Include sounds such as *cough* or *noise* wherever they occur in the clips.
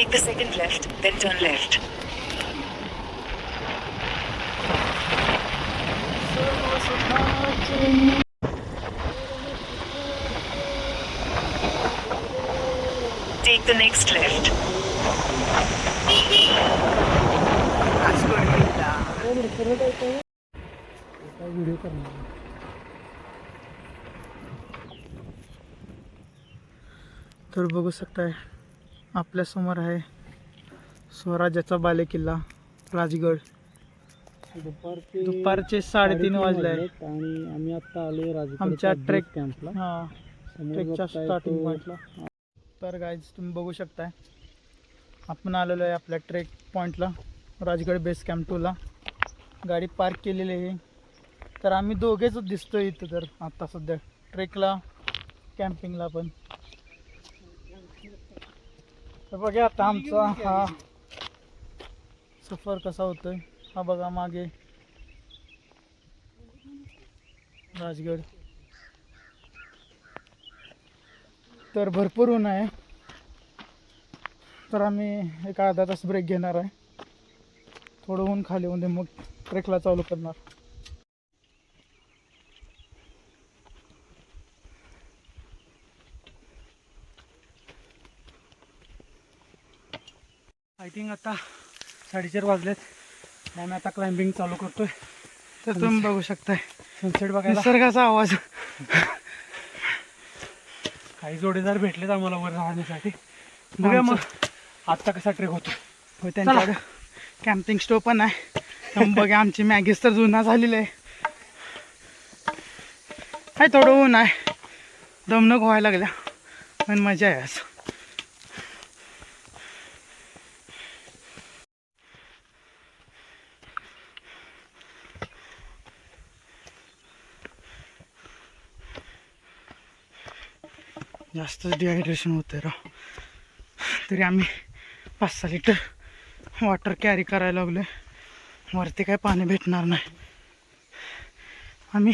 Take the second left, then turn left. Take the next left. Video करणार तर बघू शकताय आपल्यासमोर आहे स्वराज्याचा बालेकिल्ला राजगड. दुपारचे दुपारचे साडेतीन वाजले. आहे वाजलेत आणि आम्ही आता आलोय राजगडच्या आमच्या ट्रेक कॅम्पला हा ट्रेकच्या स्टार्टिंग पॉईंटला तर गाईज तुम्ही बघू शकताय. आपण आलेलो आहे आपल्या ट्रेक पॉईंटला राजगड बेस कॅम्प टूला गाडी पार्क केलेली आहे. तर आम्ही दोघेच दिसतो इथं तर आता सध्या. ट्रेकला कॅम्पिंगला पण. तर बघा आता आमचा हा सफर कसा होतोय. हा बघा मागे. राजगड. तर भरपूर ऊन आहे. तर आम्ही एक अर्धा तास ब्रेक घेणार आहे. थोडं ऊन खाली होऊन दे मग ट्रेकला चालू करणार. थिंक आता साडेचार वाजलेत आम्ही आता क्लाइम्बिंग चालू करतोय. तर तुम्ही बघू शकताय. सनसेट बघायला. निसर्गाचा आवाज. काही जोडीदार भेटलेत आम्हाला वर राहण्यासाठी. बघूया मग. आजचा कसा ट्रेक होतो हो त्यांच्याकडे कॅम्पिंग स्टोव पण आहे. *laughs* बघा आमची मॅगीज तर जुना झालेली आहे. काय थोडं ऊन आहे. दमणक व्हायला लागल्या. पण मजा आहे आज. जास्तच डिहायड्रेशन होतं राव तरी आम्ही पाच सहा लिटर वॉटर कॅरी करायला लागलो वरती काय पाणी भेटणार नाही. आम्ही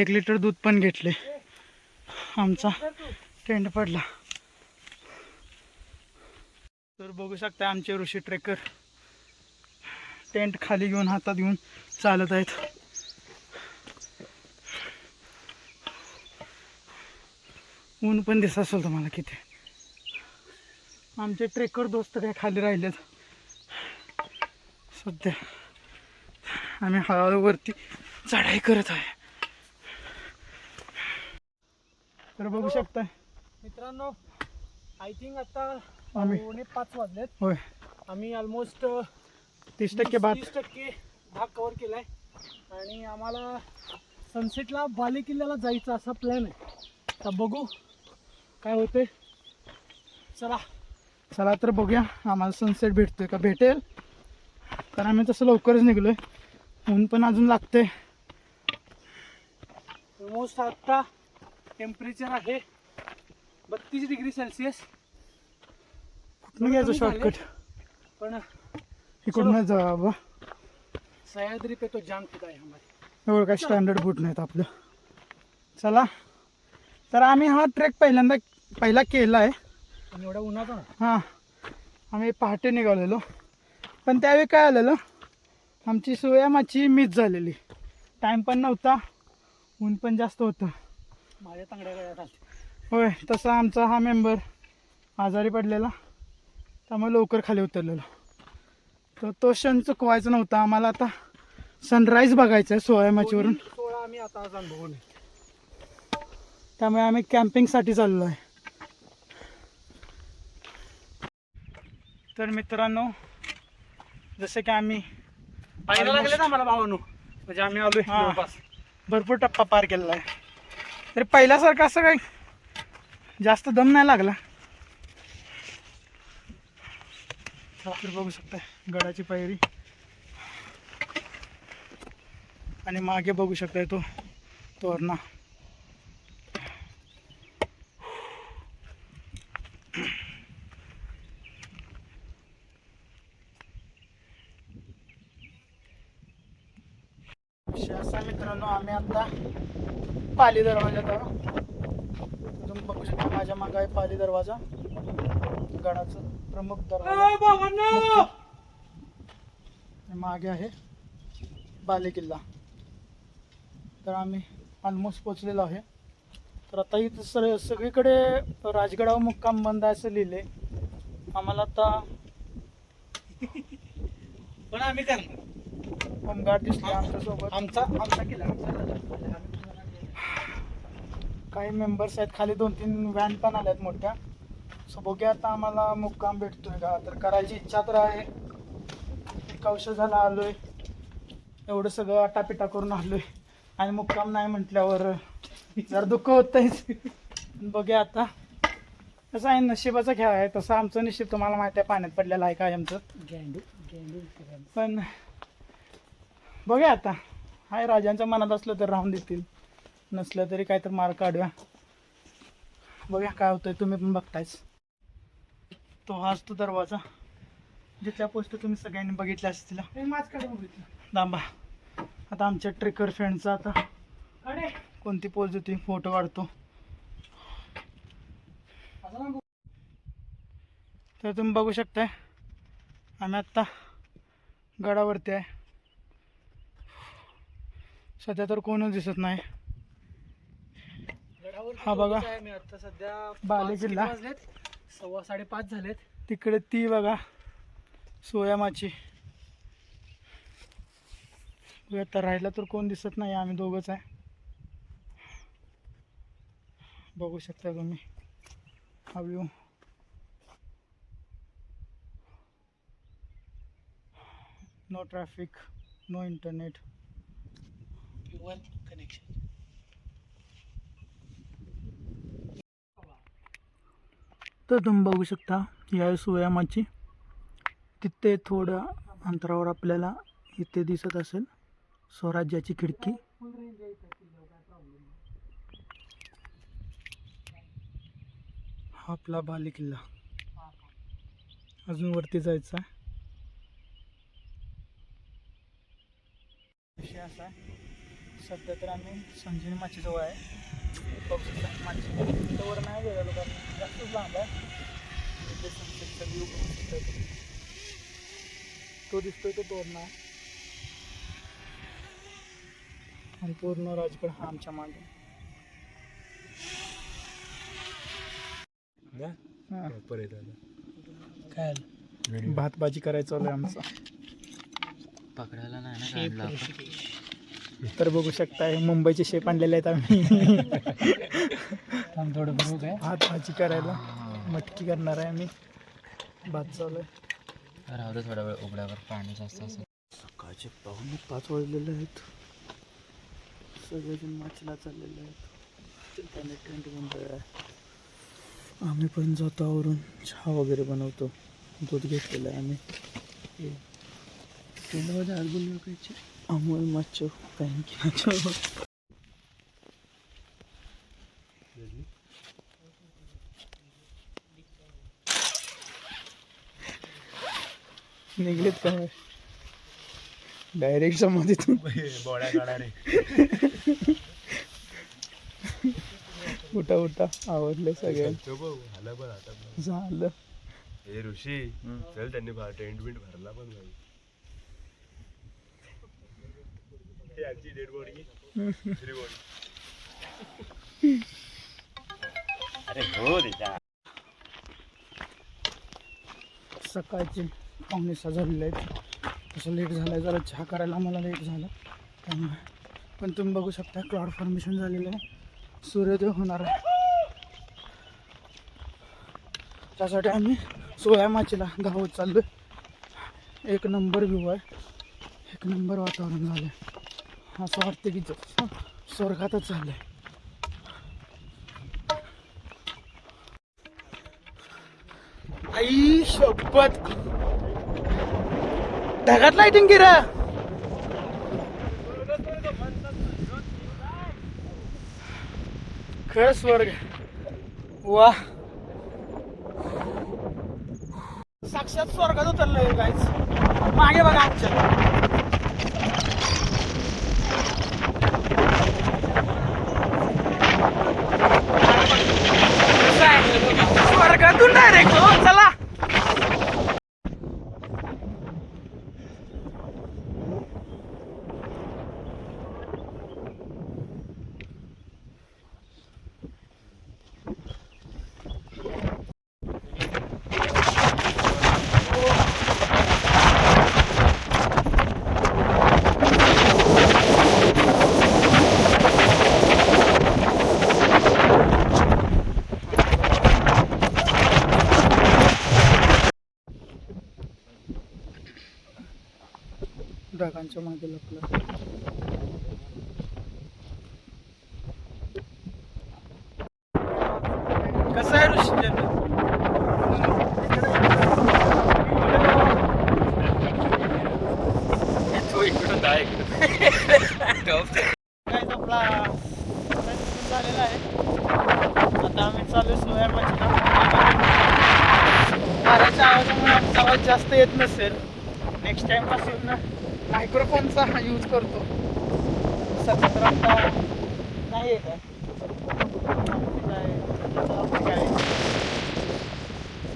एक लिटर दूध पण घेतले आमचा टेंट पडला. तर बघू शकता आमचे ऋषी ट्रेकर. टेंट खाली घेऊन हातात घेऊन चालत आहेत. ऊन पण दिसत असेल तुम्हाला किती. आमचे ट्रेकर दोस्त काय खाली राहिलेत. सध्या आम्ही हळूहळू वरती चढाई करत आहे. तर बघू शकताय. मित्रांनो आय थिंक आता आम्ही- पाच वाजलेत. होय. आम्ही ऑलमोस्ट तीस टक्के भात. तीस टक्के भाग कव्हर केलाय. आणि आम्हाला सनसेटला बाले किल्ल्याला जायचा असा प्लॅन आहे. आता बघू. काय होते चला. चला तर बघूया. आम्हाला सनसेट भेटतोय का? भेटेल. कारण आम्ही तसं लवकरच निघलोय. ऊन पण अजून लागतंय. ऑलमोस्ट आता टेम्परेचर आहे बत्तीस डिग्री सेल्सिअस कुठनं घ्यायचं. शॉर्टकट पण इकडूनच जाऊ बाबा सह्याद्री पे तो जाम फिदा आहे एवढं काय स्टँडर्ड बूट नाहीत आपलं. चला. तर आम्ही हा ट्रेक पहिल्यांदा पहिला केला आहे. आणि एवढ्या उन्हाचा हां. आम्ही पहाटे निघालेलो. पण त्यावेळी काय आलेलं? आमची सोयामाची मिस झालेली. टाईम पण नव्हता. ऊन पण जास्त होतं. माझ्या तांगड्या होय तसा आमचा हा मेंबर आजारी पडलेला. त्यामुळे लवकर खाली उतरलेलो. तर तो क्षण चुकवायचा नव्हता. आम्हाला आता सनराईज बघायचा आहे सोयामाचीवरून सोहळा आम्ही आता आज अनुभवले त्यामुळे आम्ही कॅम्पिंगसाठी चाललो आहे. तर मित्रांनो जसे की आम्ही पाहायला लागले ना मला भावानो. म्हणजे आम्ही हा. जवळपास. भरपूर टप्पा पार केलेला आहे. तरी पहिल्यासारखं असं काही जास्त दम नाही लागला. तर बघू शकता गडाची पायरी आणि मागे बघू शकताय तो तोरणा असा मित्रांनो आम्ही आता पाली दरवाजात आहोत तुम्ही बघू शकता माझ्या मागे आहे पाली दरवाजा. गडाचं प्रमुख दरवाजा. मागे आहे बाले किल्ला. तर आम्ही ऑलमोस्ट पोचलेलो आहे. तर आता इथं सर सगळीकडे राजगडावर मुक्काम बंद आहे असं लिहिले आम्हाला आता पण आम्ही करणार. होमगार्ड दिसले आमच्यासोबत. आमचा आमचा किल्ला. काही मेंबर्स आहेत खाली दोन तीन व्हॅन पण आल्यात मोठ्या. सो बघूया आता आम्हाला मुक्काम भेटतोय का? तर करायची इच्छा तर आहे. एक वर्ष झाला आलोय. एवढं सगळं आटापिटा करून आलोय. आणि मुक्काम नाही म्हटल्यावर जर दुःख होतंयच बघूया आता. कसं आहे नशिबाचा खेळ आहे. तसं आमचं नशीब तुम्हाला माहिती आहे पाण्यात पडलेलं आहे काय आमचं गेंडू गेंडू पण बघूया आता. हाय राजांच्या मनात असलं तर राहून देतील. नसलं तरी काय तर मार्ग काढूया. बघूया काय होतंय. तुम्ही पण बघतायच तो हाच तो दरवाजा. जिथल्या पोस्ट तुम्ही सगळ्यांनी बघितल्या असतील. दांबा आता आमच्या ट्रेकर फ्रेंडचा आता अरे! कोणती पोज होती? फोटो काढतो. तर तुम्ही बघू शकताय. आम्ही आत्ता गडावरती आहे. सध्या तर कोणच दिसत नाही. हा बघा. मी आता सध्या बाले किल्ला. सव्वा साडेपाच झालेत. तिकडे ती बघा. सोयामाची आता राहिला तर कोण दिसत नाही आम्ही दोघंच आहे. बघू शकता तुम्ही. हा view no traffic no internet pure connection तर तुम्ही बघू शकता या सुयामाची तिथे थोड्या अंतरावर आपल्याला इथे दिसत असेल स्वराज्याची खिडकी. हा आपला बाले किल्ला अजून वरती जायचा आहे असा आहे. सध्या तर आम्ही संजीवनी माचीजवळ आहे. बघू शकता माची नाही गेलेलो कारण जास्तच लांब आहे. इथे सनसेटचा व्ह्यू बघू शकता. तो दिसतोय तो तोरणा आणि पूर्ण राजगड हा आमच्या मागे. हा. काय भात भाजी करायचं आमचं. पकडायला नाही ना. तर बघू शकता हे मुंबईचे शेप आणलेले आहेत आम्ही. थोडं बघू काय. भात भाजी करायला. मटकी करणार आहे आम्ही. भात चालू आहे. राहू दे थोडा वेळ उघड्यावर पाणी जास्त असेल. सकाळचे पाहुणे पाच वाजलेले आहेत. सगळेजण माचला चाललेले आहेत. त्याने टेंट बंद आहे. आम्ही पण जातो आवरून. चहा वगैरे बनवतो. दूध घेतलेलं आहे आम्ही. टेंटमध्ये आज बोललो कायचे अमोल माचो थँक्यू माचो निघलेत काय डायरेक्ट समाधीतून उठा उठा आवडले सगळे झालं। हे ऋषी चल त्यांनी टेंट बिंट भरला पण भाई हे आमची डेड बॉडी दुसरी बॉडी अरे हो त्याच्या सकाळचे पाहुणे सहा झालेले आहेत. तसं लेट झालं आहे जरा चहा करायला मला लेट झालं. त्यामुळे पण तुम्ही बघू शकता क्लाउड फॉर्मेशन झालेलं आहे. सूर्योदय होणार आहे. त्यासाठी आम्ही सोयामाचीला गावात चाललो आहे एक नंबर व्ह्यू आहे. एक नंबर वातावरण झालं आहे असं वाटतं की स्वर्गातच चाललंय. आहे आई शपथ. ढगात लाईटिंग गिरा खरं स्वर्ग. वा. साक्षात स्वर्गात उतरलंय गायच मागे बघा आमच्या कसं आहे ढगांच्या मागे लपलं. कसं आहे ऋषी झालेला आहे. आता आम्ही चालू सोया मच्छीला वाऱ्याच्या आवाजामुळे आमचा आवाज जास्त येत नसेल. नेक्स्ट टाइम मायक्रोफोनचा हा यूज करतो. सध्या तर आता नाही येत आहे. काय-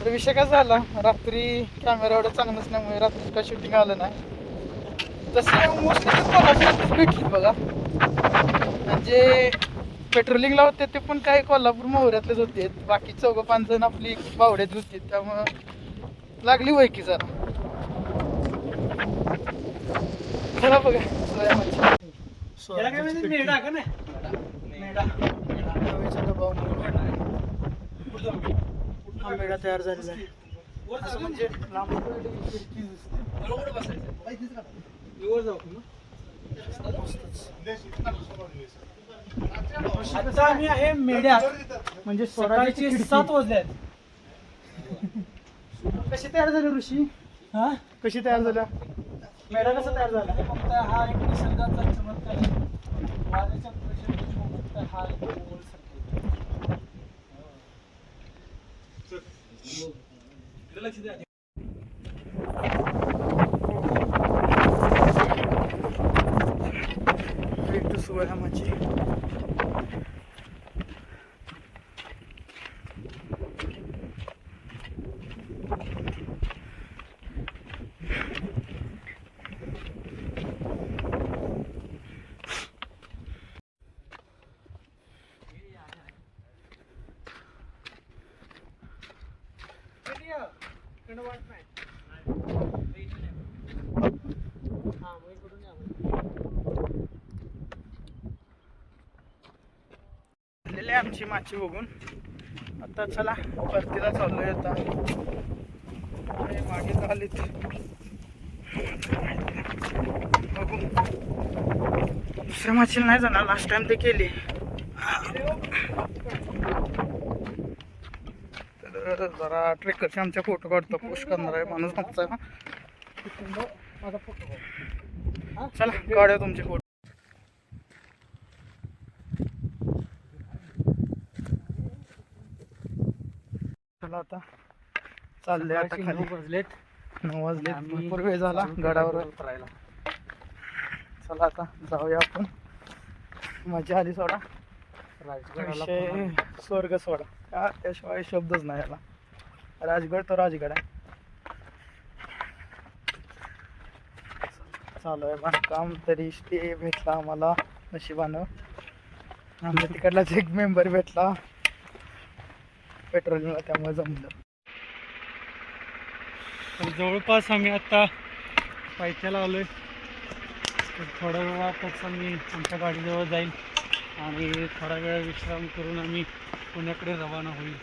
तर विषय काय झाला? रात्री कॅमेरा एवढं चांगलं नसल्यामुळे रात्री काय शूटिंग आलं नाही. तसं मोस्टली कोल्हापूरातच भेटली बघा. म्हणजे पेट्रोलिंगला होते ते पण काही कोल्हापूर मोहऱ्यातलेच होते. बाकी चौघ पाच जण आपली बावड्यात होती. त्यामुळं लागली वय की जरा चला बघा सोया मच्छी. याला काय सोयाची म्हणतात पिठी. मेढा का नाही दबाव हा मेढा तयार झालेला आहे. असं म्हणजे लांब? आता आम्ही आहे मेढ्यात म्हणजे सकाळचे सात. वाजले आहेत. कशी तयार झाली ऋषी? हा? कशी तयार झाल्या? मेढा कसा तयार झाला. फक्त हा एक निसर्गाचा चमत्कार आहे. वाऱ्याच्या प्रचंड फक्त हा एक गोल सर्किट. इकडे लक्ष द्या एक सोया मच्छी इकडं वाट नाही. हा, मग इकडून या मग. झालेली माची बघून. आता चला परतीला चाललो आता. मागे आलीत बघू. दुसऱ्या माचीला नाही जाणार लास्ट टाइम ते केली. तर जरा ट्रेकरचे आमच्या फोटो काढतो पोस्ट करणार आहे माणूस मागचा माझा फोटो काढ. चला काढूया तुमचे फोटो. चला आता. चाललंय आता खाली. वाजलेत. नऊ वाजले भरपूर वेळ झाला गडावर. केलं फिरायला. चला आता जाऊया आपण. मजा आली सोडा. विषय पुन्हा- स्वर्ग सोडा. का त्याशिवाय शब्दच नाही याला. राजगड तो राजगड आहे. चालू आहे बांधकाम. तरी स्टे भेटला आम्हाला नशिबानं. आमच्या तिकडलाच एक मेंबर भेटला. पेट्रोलिंगला त्यामुळे जमलं. तर जवळपास आम्ही आता पायथ्याला आलोय. आहे थोड्या वेळातच आम्ही आमच्या गाडीजवळ जाईल आणि थोडा वेळ विश्राम करून आम्ही पुण्याकडे रवाना होईल.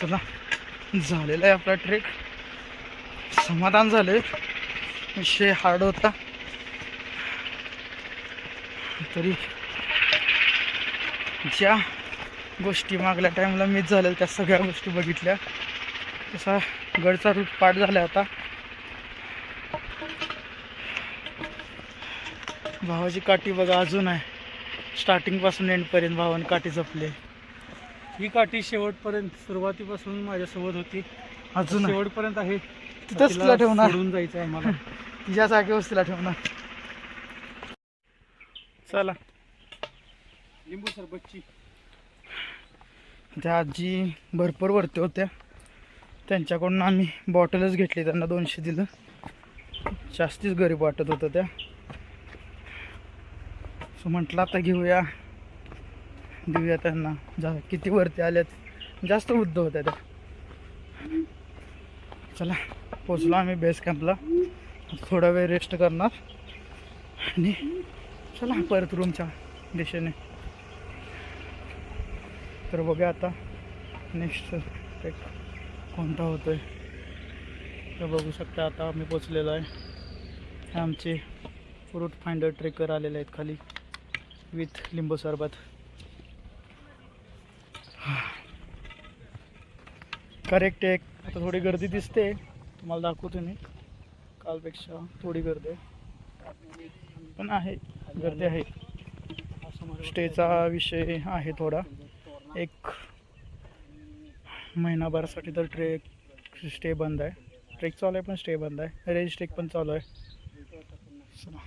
चला झालेला आहे आपला ट्रेक समाधान झाले विषय हार्ड होता. तरी ज्या गोष्टी मागल्या टाईमला मिस झाल्या त्या सगळ्या गोष्टी बघितल्या. तसा गडचा रूट पाठ झाला आता. भावाची काठी बघा अजून आहे. स्टार्टिंगपासून एंडपर्यंत भावाने काठी जपली. ही काठी शेवटपर्यंत सुरुवातीपासून माझ्यासोबत होती. अजून. शेवटपर्यंत आहे. तिथंच तिला ठेवणार. जायचं आहे मला तिच्या जागेवर तिला ठेवणार. चला. लिंबू सरबतची. त्या आजी भरपूर वरती होत्या. त्यांच्याकडून आम्ही बॉटलच घेतली त्यांना दोनशे दिलं. जास्तीच गरीब वाटत होतं त्या. सो म्हटलं आता घेऊया. देऊया त्यांना. जा किती वरती आल्यात. जास्त वृद्ध होत्या त्या. चला पोचलो आम्ही बेस कॅम्पला थोडा वेळ रेस्ट करणार. आणि चला परत रूमच्या दिशेने. तर बघूया आता नेक्स्ट ट्रेक कोणता होतो आहे तर बघू शकता आता आम्ही पोचलेलो आहे. हे आमचे फ्रूट फाइंडर ट्रेकर आलेले आहेत खाली विथ लिंबू सरबत. करेक्ट एक आता थोडी गर्दी दिसते. तुम्हाला दाखवतो मी. कालपेक्षा थोडी गर्दी आहे. पण आहे. गर्दी आहे. स्टेचा विषय आहे थोडा. एक महिनाभरासाठी तर ट्रेक स्टे बंद आहे. ट्रेक चालू आहे पण स्टे बंद आहे. रेंज ट्रेक पण चालू आहे. चला.